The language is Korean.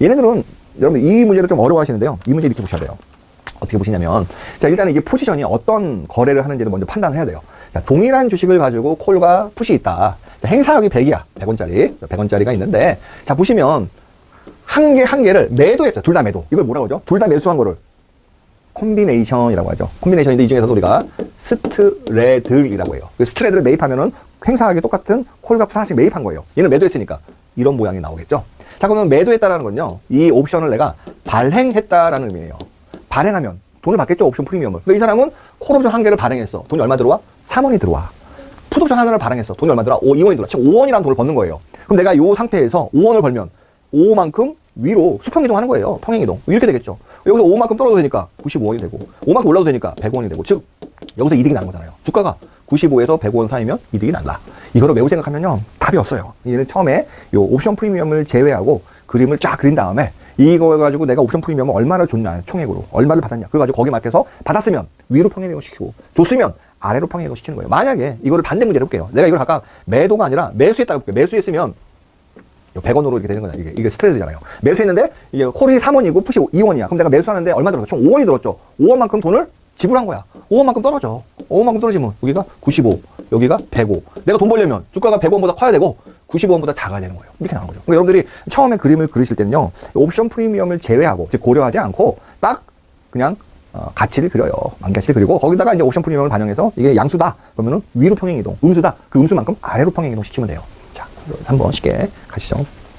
얘네들은 여러분 이 문제를 좀 어려워하시는데요. 이 문제 이렇게 보셔야 돼요. 어떻게 보시냐면 자 일단은 이게 포지션이 어떤 거래를 하는지를 먼저 판단을 해야 돼요. 자 동일한 주식을 가지고 콜과 푸시 있다. 자, 행사하기 100이야. 100원짜리. 100원짜리가 있는데 자 보시면 한 개 한 개를 매도했어요. 둘 다 매도. 이걸 뭐라고 하죠? 둘 다 매수한 거를 콤비네이션이라고 하죠. 콤비네이션인데 이 중에서도 우리가 스트레들이라고 해요. 그 스트레들을 매입하면은 행사하기 똑같은 콜과 푸 하나씩 매입한 거예요. 얘는 매도했으니까 이런 모양이 나오겠죠. 자 그러면 매도했다라는 건요. 이 옵션을 내가 발행했다라는 의미예요. 발행하면 돈을 받겠죠. 옵션 프리미엄을. 그러니까 이 사람은 콜옵션 한 개를 발행했어. 돈이 얼마 들어와? 3원이 들어와. 풋옵션 하나를 발행했어. 돈이 얼마 들어와? 5, 2원이 들어와. 지금 5원이라는 돈을 버는 거예요. 그럼 내가 이 상태에서 5원을 벌면 5만큼 위로 수평 이동 하는 거예요. 평행 이동. 이렇게 되겠죠. 여기서 5만큼 떨어져도 되니까 95원이 되고 5만큼 올라도 되니까 100원이 되고 즉 여기서 이득이 나는 거잖아요. 주가가 95에서 100원 사이면 이득이 난다. 이거를 매우 생각하면요. 답이 없어요. 얘는 처음에 요 옵션 프리미엄을 제외하고 그림을 쫙 그린 다음에 이거 가지고 내가 옵션 프리미엄을 얼마나 줬냐 총액으로 얼마를 받았냐 그거 가지고 거기에 맞춰서 받았으면 위로 평행이동 시키고 줬으면 아래로 평행이동 시키는 거예요. 만약에 이거를 반대 문제로 볼게요. 내가 이걸 아까 매도가 아니라 매수했다고 볼게요. 매수했으면 100원으로 이렇게 되는 거냐. 이게, 이게 스트레스잖아요. 매수했는데, 이게 콜이 3원이고 푸시 2원이야. 그럼 내가 매수하는데 얼마 들었어? 총 5원이 들었죠. 5원만큼 돈을 지불한 거야. 5원만큼 떨어져. 5원만큼 떨어지면 여기가 95, 여기가 105. 내가 돈 벌려면 주가가 100원보다 커야 되고 95원보다 작아야 되는 거예요. 이렇게 나온 거죠. 그러니까 여러분들이 처음에 그림을 그리실 때는요, 옵션 프리미엄을 제외하고, 즉 고려하지 않고 딱 그냥 어, 가치를 그려요. 만가치를 그리고 거기다가 이제 옵션 프리미엄을 반영해서 이게 양수다. 그러면은 위로 평행 이동, 음수다. 그 음수만큼 아래로 평행 이동 시키면 돼요. 자, 한번 쉽게 가시죠.